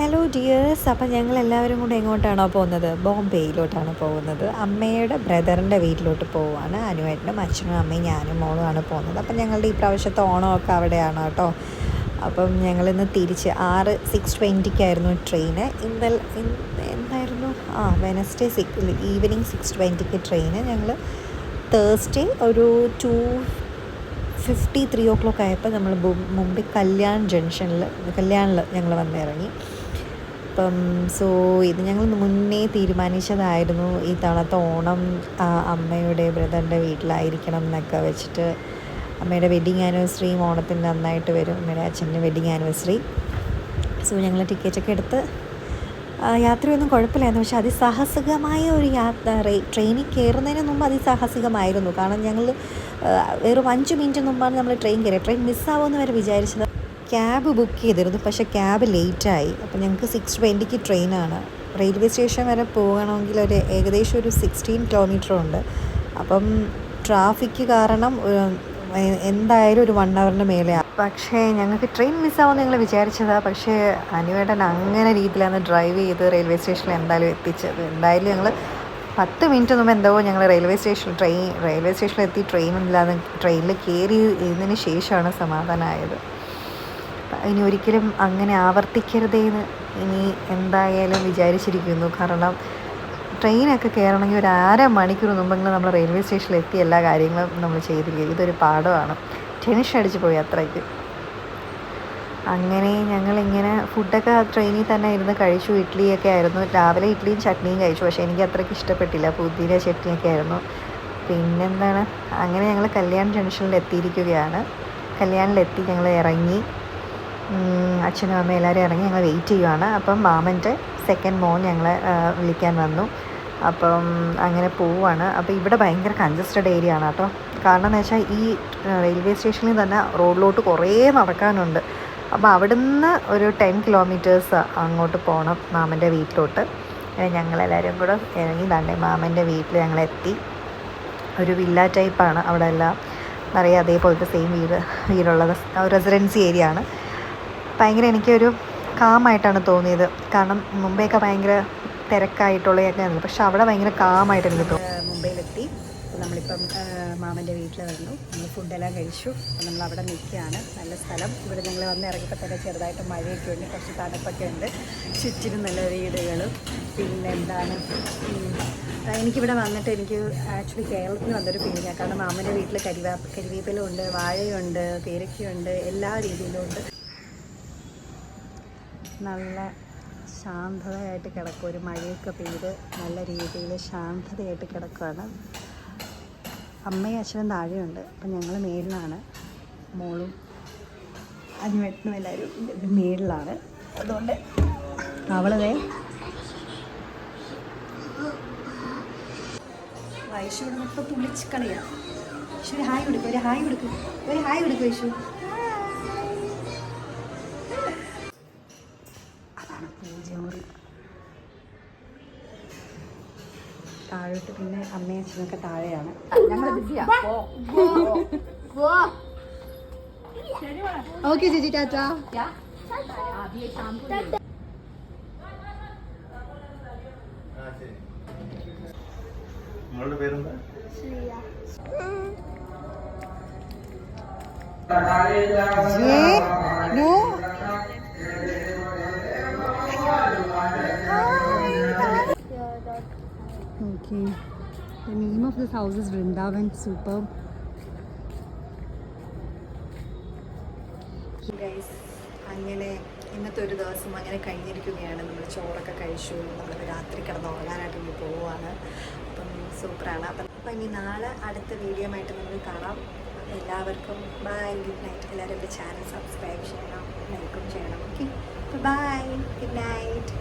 Hello dears അപ്പം ഞങ്ങൾ എല്ലാവരും കൂടെ എങ്ങോട്ടാണോ പോകുന്നത്? ബോംബെയിലോട്ടാണ് പോകുന്നത്. അമ്മയുടെ ബ്രദറിന്റെ വീട്ടിലോട്ട് പോവുകയാണ്. അനുവേട്ടനും അച്ഛനും അമ്മയും ഞാനും മോളുമാണ് പോകുന്നത്. അപ്പം ഞങ്ങളുടെ ഈ പ്രാവശ്യത്തെ ഓണമൊക്കെ അവിടെയാണ് കേട്ടോ. അപ്പം ഞങ്ങളിന്ന് തിരിച്ച് ആറ് സിക്സ് ട്വന്റിക്കായിരുന്നു ട്രെയിന് ഇന്നലെ എന്തായിരുന്നു? ആ വെനസ്ഡേ സിക്സ് ഈവനിങ് സിക്സ് ട്വന്റിക്ക് ട്രെയിന് ഞങ്ങൾ തേഴ്സ്ഡേ ഒരു two fifty three o'clock ആയപ്പോൾ നമ്മൾ മുംബൈ കല്യാൺ ജംഗ്ഷനിൽ കല്യാണിൽ ഞങ്ങൾ വന്നിറങ്ങി. അപ്പം സോ ഇത് ഞങ്ങൾ മുന്നേ തീരുമാനിച്ചതായിരുന്നു. ഈ തവണത്തെ ഓണം അമ്മയുടെ ബ്രദറിന്റെ വീട്ടിലായിരിക്കണം എന്നൊക്കെ വെച്ചിട്ട് അമ്മയുടെ വെഡിങ് ആനിവേഴ്സറിയും ഓണത്തിന് നന്നായിട്ട് വരും. അമ്മയുടെ അച്ഛന്റെ വെഡിങ് ആനിവേഴ്സറി. സോ ഞങ്ങൾ ടിക്കറ്റൊക്കെ എടുത്ത് യാത്രയൊന്നും കുഴപ്പമില്ലായിരുന്നു. പക്ഷെ അതിസാഹസികമായ ഒരു യാത്ര ട്രെയിനിൽ കയറുന്നതിന് മുമ്പ് അതിസാഹസികമായിരുന്നു. കാരണം ഞങ്ങൾ വെറും അഞ്ച് മിനിറ്റ് മുമ്പാണ് നമ്മൾ ട്രെയിൻ കയറിയത്. ട്രെയിൻ മിസ്സാവുമെന്ന് വരെ വിചാരിച്ചത് ക്യാബ് ബുക്ക് ചെയ്തിരുന്നു. പക്ഷേ ക്യാബ് ലേറ്റായി അപ്പോൾ ഞങ്ങൾക്ക് സിക്സ് ട്വന്റിക്ക് ട്രെയിനാണ് റെയിൽവേ സ്റ്റേഷൻ വരെ പോകണമെങ്കിൽ ഒരു ഏകദേശം ഒരു സിക്സ്റ്റീൻ കിലോമീറ്റർ ഉണ്ട്. അപ്പം ട്രാഫിക്ക് കാരണം എന്തായാലും ഒരു വൺ അവറിന്റെ മേലെയാണ് പക്ഷേ ഞങ്ങൾക്ക് ട്രെയിൻ മിസ്സാവുമെന്ന് ഞങ്ങൾ വിചാരിച്ചതാണ് പക്ഷേ അനുവേട്ടൻ അങ്ങനെ രീതിയിലാണ് ഡ്രൈവ് ചെയ്ത് റെയിൽവേ സ്റ്റേഷനിൽ എന്തായാലും എത്തിച്ചത്. എന്തായാലും ഞങ്ങൾ പത്ത് മിനിറ്റ് മുമ്പ് എന്തോ ഞങ്ങൾ റെയിൽവേ സ്റ്റേഷൻ ട്രെയിൻ റെയിൽവേ സ്റ്റേഷനിലെത്തി ട്രെയിനില്ലാതെ ട്രെയിനിൽ കയറി ഇതിന് ശേഷമാണ് സമാധാനമായത് ഇനി ഒരിക്കലും അങ്ങനെ ആവർത്തിക്കരുതേന്ന് ഇനി എന്തായാലും വിചാരിച്ചിരിക്കുന്നു. കാരണം ട്രെയിനൊക്കെ കയറണമെങ്കിൽ ഒരു അര മണിക്കൂർ മുമ്പെങ്കിലും നമ്മൾ റെയിൽവേ സ്റ്റേഷനിൽ എത്തി എല്ലാ കാര്യങ്ങളും നമ്മൾ ചെയ്തില്ല? ഇതൊരു പാഠമാണ്. ടെൻഷൻ അടിച്ച് പോയി അത്രയ്ക്ക്. അങ്ങനെ ഞങ്ങളിങ്ങനെ ഫുഡൊക്കെ ട്രെയിനിൽ തന്നെ ഇരുന്ന് കഴിച്ചു. ഇഡ്ഡലിയൊക്കെ ആയിരുന്നു. രാവിലെ ഇഡ്ഡലിയും ചട്നിയും കഴിച്ചു. പക്ഷേ എനിക്ക് അത്രയ്ക്ക് ഇഷ്ടപ്പെട്ടില്ല. പുതിയ ചട്നിയൊക്കെ ആയിരുന്നു. പിന്നെന്താണ്? അങ്ങനെ ഞങ്ങൾ കല്യാൺ ജംഗ്ഷനിൽ എത്തിയിരിക്കുകയാണ് കല്യാണിലെത്തി ഞങ്ങൾ ഇറങ്ങി. അച്ഛനും അമ്മയും എല്ലാവരും ഇറങ്ങി ഞങ്ങൾ വെയിറ്റ് ചെയ്യുവാണ്. അപ്പം മാമന്റെ സെക്കൻഡ് മോൻ ഞങ്ങളെ വിളിക്കാൻ വന്നു. അപ്പം അങ്ങനെ പോവുകയാണ് അപ്പോൾ ഇവിടെ ഭയങ്കര കൺജസ്റ്റഡ് ഏരിയ ആണ് കേട്ടോ. കാരണം എന്ന് വെച്ചാൽ ഈ റെയിൽവേ സ്റ്റേഷനിൽ തന്നെ റോഡിലോട്ട് കുറേ നടക്കാനുണ്ട്. അപ്പോൾ അവിടുന്ന് ഒരു ടെൻ കിലോമീറ്റേഴ്സ് അങ്ങോട്ട് പോകണം മാമന്റെ വീട്ടിലോട്ട്. അങ്ങനെ ഞങ്ങളെല്ലാവരും കൂടെ ഇറങ്ങി തന്നെ മാമന്റെ വീട്ടിൽ ഞങ്ങളെത്തി ഒരു വില്ല ടൈപ്പാണ് അവിടെ എല്ലാം നിറയെ അതേപോലത്തെ സെയിം വീട് വീടുള്ളത് റെസിഡൻസി ഏരിയ ആണ്. ഭയങ്കര എനിക്കൊരു കാമായിട്ടാണ് തോന്നിയത്. കാരണം മുംബൈയൊക്കെ ഭയങ്കര തിരക്കായിട്ടുള്ളതൊക്കെ ആയിരുന്നു പക്ഷെ അവിടെ ഭയങ്കര കാമായിട്ട് എനിക്ക് തോന്നി. മുംബൈയിലെത്തി നമ്മളിപ്പം മാമന്റെ വീട്ടിൽ വന്നു. നമ്മൾ ഫുഡെല്ലാം കഴിച്ചു. നമ്മൾ അവിടെ നിൽക്കുകയാണ്. നല്ല സ്ഥലം. ഇവിടെ ഞങ്ങൾ വന്ന് ഇറങ്ങിയപ്പോൾ തന്നെ ചെറുതായിട്ട് മഴയൊക്കെ ഉണ്ട്. കുറച്ച് തണുപ്പൊക്കെ ഉണ്ട്. ചുറ്റിനും നല്ല വീടുകളും. പിന്നെ എന്താണ് എനിക്കിവിടെ വന്നിട്ട് എനിക്ക് ആക്ച്വലി കേരളത്തിൽ വന്നൊരു ഫീലിങ്ങാണ് കാരണം മാമന്റെ വീട്ടിൽ കരിവാ കരിവേപ്പിലുണ്ട് വാഴയുണ്ട് പേരക്കയുണ്ട് എല്ലാ രീതിയിലും ഉണ്ട്. നല്ല ശാന്തതയായിട്ട് കിടക്കും. ഒരു മഴയൊക്കെ പെയ്ത് നല്ല രീതിയിൽ ശാന്തതയായിട്ട് കിടക്കുകയാണ് അമ്മയും അച്ഛനും താഴെയുണ്ട്. അപ്പം ഞങ്ങൾ മേളിലാണ് മോളും അനിമേട്ടനും എല്ലാവരും മേളിലാണ്. അതുകൊണ്ട് അവളതേ ഇവിടെ ഇപ്പോൾ തുളിച്ച് കളിയാണ് ഹായ് കൊടുക്കും ഒരു ഹായ് കൊടുക്കും ഒരു ഹായ് കൊടുക്കും വൈശു. താഴോട്ട് പിന്നെ അമ്മയും അച്ഛനൊക്കെ താഴെയാണ്. ഞങ്ങൾ ഓക്കെ ചേച്ചി ടാറ്റാ. നിങ്ങളുടെ പേരെന്താ? No Okay. The name of this house is Vrindavan Superb. അങ്ങനെ ഇന്നത്തെ ഒരു ദിവസം അങ്ങനെ കഴിഞ്ഞിരിക്കുകയാണ്. നമ്മൾ ചോറൊക്കെ കഴിച്ചു. നമ്മൾ രാത്രി കിടന്ന് ഉറങ്ങാനായിട്ട് ഇനി പോവുകയാണ് അപ്പം സൂപ്പറാണ്. അപ്പം അപ്പം ഇനി നാളെ അടുത്ത വീഡിയോ ആയിട്ട് നമ്മൾ കാണാം. എല്ലാവർക്കും ബൈ ഗുഡ് നൈറ്റ് എല്ലാവരും എന്റെ ചാനൽ സബ്സ്ക്രൈബ് ചെയ്യണം. ലൈക്കും ചെയ്യണം. Okay bye good night